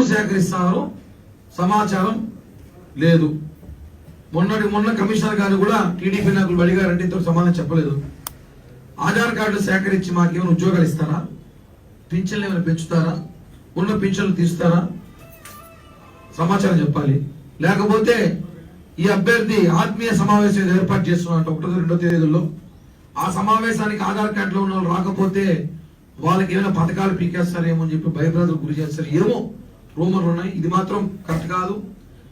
ఎందుకు సేకరిస్తారో సమాచారం లేదు. మొన్నటి మొన్న కమిషనర్ గారు కూడా టీడీపీ నాయకులు అడిగారంటే ఇంతకు సమాధానం చెప్పలేదు. ఆధార్ కార్డులు సేకరించి మాకేమైనా ఉద్యోగాలు ఇస్తారా? పింఛన్లు ఏమైనా పెంచుతారా? ఉన్న పింఛన్లు తీస్తారా సమాచారం చెప్పాలి. లేకపోతే ఈ అభ్యర్థి ఆత్మీయ సమావేశం ఏర్పాటు చేస్తున్నారంట ఒకటో రెండో తేదీల్లో. ఆ సమావేశానికి ఆధార్ కార్డులో ఉన్న వాళ్ళు రాకపోతే వాళ్ళకి ఏమైనా పథకాలు పీకేస్తారేమో అని చెప్పి భయభ్రాంతులకు గురి చేస్తారు. ఏమో రూమర్లు ఉన్నాయి. ఇది మాత్రం కరెక్ట్ కాదు.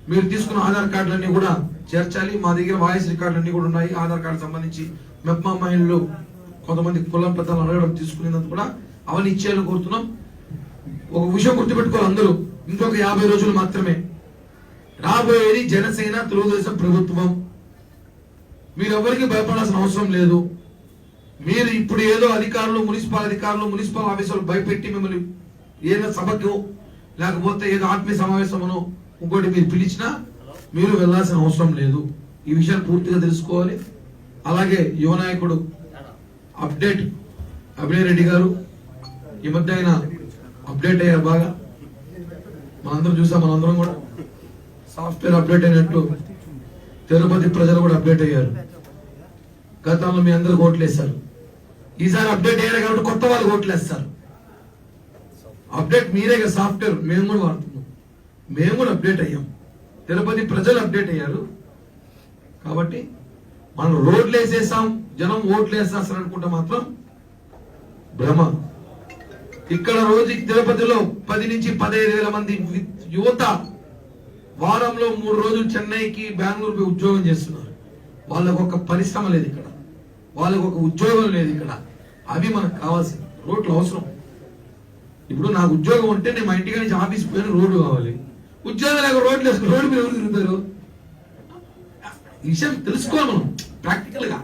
మీరు తీసుకున్న ఆధార్ కార్డులన్నీ కూడా చేర్చాలి. మా దగ్గర వాయిస్ రికార్డులన్నీ కూడా ఉన్నాయి. ఆధార్ కార్డు సంబంధించి మెప్మా మహిళలు కొంతమంది కులం పెద్దలు అడగడం తీసుకునేందుకు కూడా అవన్నీ ఇచ్చేయాలని కోరుతున్నాం. ఒక విషయం గుర్తుపెట్టుకోవాలి అందరూ. ఇంకొక యాభై రోజులు మాత్రమే. రాబోయేది జనసేన తెలుగుదేశం ప్రభుత్వం. మీరెవరికి భయపడాల్సిన అవసరం లేదు. మీరు ఇప్పుడు ఏదో అధికారులు మున్సిపల్ అధికారులు మున్సిపల్ ఆఫీసులు భయపెట్టి మిమ్మల్ని ఏదైనా సభకు లేకపోతే ఏదో ఆత్మీయ సమావేశమనో ఇంకోటి మీరు పిలిచినా మీరు వెళ్ళాల్సిన అవసరం లేదు. ఈ విషయాలు పూర్తిగా తెలుసుకోవాలి. అలాగే యువ నాయకుడు అప్డేట్ అభినయ్ రెడ్డి గారు ఈ మధ్య ఆయన అప్డేట్ అయ్యారు బాగా. మనందరం చూసాం మనందరం కూడా. సాఫ్ట్వేర్ అప్డేట్ అయినట్టు తిరుపతి ప్రజలు కూడా అప్డేట్ అయ్యారు. గతంలో మీ అందరు ఓట్లేస్తారు ఈసారి అప్డేట్ అయ్యారు కాబట్టి కొత్త వాళ్ళు ఓట్లేస్తారు. అప్డేట్ మీరే కదా సాఫ్ట్వేర్. మేము కూడా వాడుతున్నాం. మేము కూడా అప్డేట్ అయ్యాం. తిరుపతి ప్రజలు అప్డేట్ అయ్యారు. కాబట్టి మనం రోడ్లు వేసేసాం జనం ఓట్లు వేసేస్తారు అనుకుంటే మాత్రం భ్రమ. ఇక్కడ రోజు తిరుపతిలో పది నుంచి పదహైదు వేల మంది యువత వారంలో మూడు రోజులు చెన్నైకి బెంగళూరుకి ఉద్యోగం చేస్తున్నారు. వాళ్ళకు ఒక పరిశ్రమ లేదు ఇక్కడ. వాళ్ళకు ఒక ఉద్యోగం లేదు ఇక్కడ. అవి మనకు కావాల్సింది. రోడ్లు అవసరం. ఇప్పుడు నాకు ఉద్యోగం ఉంటే నేను మా ఇంటికి నుంచి ఆఫీస్ పోయిన రోడ్డు కావాలి. ఉద్యోగం లేక రోడ్లు వేసుకుని రోడ్డు మీద ఎవరు తిరుగుతారు? విషయం తెలుసుకోవాలి మనం ప్రాక్టికల్గా.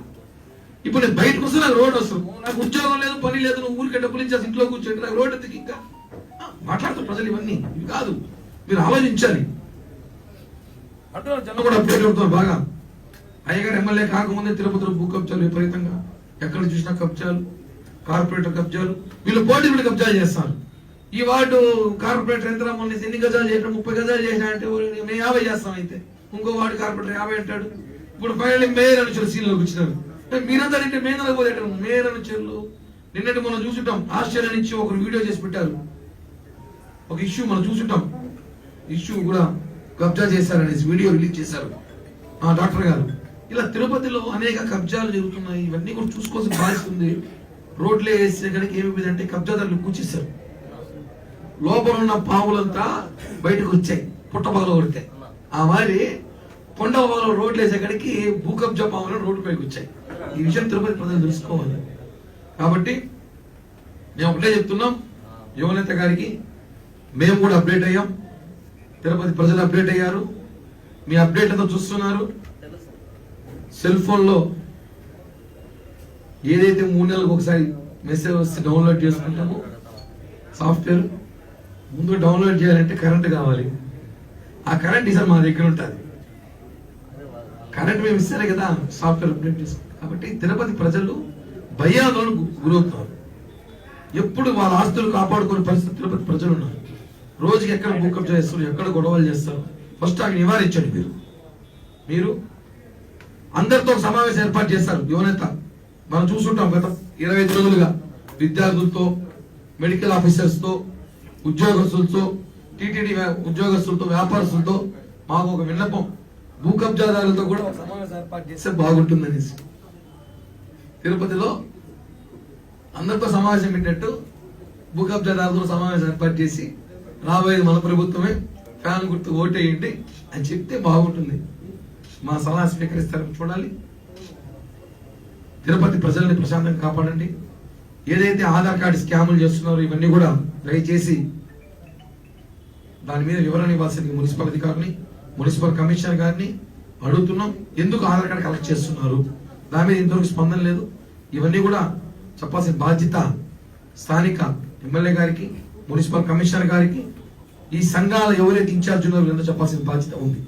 ఇప్పుడు నేను బయటకు వస్తే నాకు రోడ్ వస్తుంది నాకు ఉద్యోగం లేదు పని లేదు నువ్వు ఊరికే డబ్బులు ఇచ్చేసి ఇంట్లో కూర్చోండి నాకు రోడ్ ఎందుకు ఇంకా? ఆ, మాట్లాడుతారు ప్రజలు ఇవన్నీ ఇవి కాదు. మీరు ఆలోచించాలి. జనం. కూడా అప్డేట్ అవుతున్నారు బాగా. అయ్యగారు ఎమ్మెల్యే కాకముందే తిరుపతిలో భూ కబ్జాలు విపరీతంగా. ఎక్కడ చూసినా కబ్జాలు కార్పొరేటర్ కబ్జాలు. వీళ్ళు పోటీ కబ్జాలు చేస్తారు. ఈ వార్డు కార్పొరేటర్ ఎంత మొన్న ఎన్ని గజాలు చేసిన ముప్పై గజాలు చేసిన అంటే మేము యాభై చేస్తాం అయితే. ఇంకో వార్డు కార్పొరేటర్ యాభై అంటాడు. ఇప్పుడు ఫైనల్ మేయర్ అనుచరు సీన్లోకి వచ్చినారు ఏ, మీరంతా అంటే మేయర్ పోతే మేయర్ అనుచరులు నిన్నటి మనం చూసుంటాం. ఆస్ట్రేలియా నుంచి ఒకరు వీడియో చేసి పెట్టారు. ఒక ఇష్యూ మనం చూసుంటాం. ఇష్యూ కూడా కబ్జా చేశారనేసి వీడియో రిలీజ్ చేశారు. ఆ డాక్టర్ గారు. ఇలా తిరుపతిలో అనేక కబ్జాలు జరుగుతున్నాయి. ఇవన్నీ కూడా చూసుకోవాల్సిన బాధ్యత ఉంది. రోడ్లే వేసే కనుక ఏమి అంటే కబ్జాదారులు కూర్చేశారు. లోపల ఉన్న పాములంతా బయటకు వచ్చాయి. పుట్టపగల కొడితే ఆ మరి కొండపగల రోడ్లు వేసే భూకబ్జ పాములు రోడ్డు పైకి వచ్చాయి. ఈ విషయం తిరుపతి ప్రజలు తెలుసుకోవాలి. కాబట్టి మేము ఒకటే చెప్తున్నాం. యువనేత గారికి మేము కూడా అప్డేట్ అయ్యాం. తిరుపతి ప్రజలు అప్డేట్ అయ్యారు. మీ అప్డేట్ అంతా చూస్తున్నారు. సెల్ ఫోన్లో ఏదైతే మూడు నెలలకు ఒకసారి మెసేజ్ వస్తే డౌన్లోడ్ చేసుకుంటామో సాఫ్ట్వేర్ ముందు డౌన్లోడ్ చేయాలంటే కరెంట్ కావాలి. ఆ కరెంట్ ఈసారి మా దగ్గర ఉంటుంది. కరెంట్ మేము ఇస్తేనే కదా సాఫ్ట్వేర్ అప్డేట్ చేసుకుంటాం కాబట్టి తిరుపతి ప్రజలు భయాలను గురవుతున్నారు. ఎప్పుడు వాళ్ళ ఆస్తులు కాపాడుకునే పరిస్థితి తిరుపతి ప్రజలు ఉన్నారు. రోజుకి ఎక్కడ భూకం చేస్తారు ఎక్కడ గొడవలు చేస్తారు ఫస్ట్ అవి నివారించండి మీరు. మీరు అందరితో సమావేశం ఏర్పాటు చేస్తారు యువనేత. మనం చూస్తుంటాం గత ఇరవై ఐదు రోజులుగా విద్యార్థులతో మెడికల్ ఆఫీసర్స్తో ఉద్యోగస్తులతో టీటీడీ ఉద్యోగస్తులతో వ్యాపారస్తులతో మాకు ఒక విన్నపం. భూ కబ్జాదారులతో కూడా సమావేశం ఏర్పాటు చేస్తే బాగుంటుందనేసి తిరుపతిలో అందరితో సమావేశం పెట్టినట్టు భూ కబ్జాదారులతో సమావేశం ఏర్పాటు చేసి రాబోయేది మన ప్రభుత్వమే ఫ్యాన్ గుర్తు ఓటేయండి అని చెప్తే బాగుంటుంది. మా సలహా స్వీకరిస్తారని చూడాలి. తిరుపతి ప్రజల్ని ప్రశాంతంగా కాపాడండి. ఏదైతే ఆధార్ కార్డు స్కాములు చేస్తున్నారో ఇవన్నీ కూడా దయచేసి దాని మీద వివరణ ఇవ్వాల్సింది మున్సిపల్ అధికారిని మున్సిపల్ కమిషనర్ గారిని అడుగుతున్నాం. ఎందుకు ఆధార్ కార్డు కలెక్ట్ చేస్తున్నారు? దాని మీద ఇంతవరకు స్పందన లేదు. ఇవన్నీ కూడా చెప్పాల్సిన బాధ్యత స్థానిక ఎమ్మెల్యే గారికి మున్సిపల్ కమిషనర్ గారికి ఈ సంఘాల ఎవరైతే ఇన్ఛార్జ్ ఉన్నారో వీళ్ళందరూ చెప్పాల్సిన బాధ్యత ఉంది.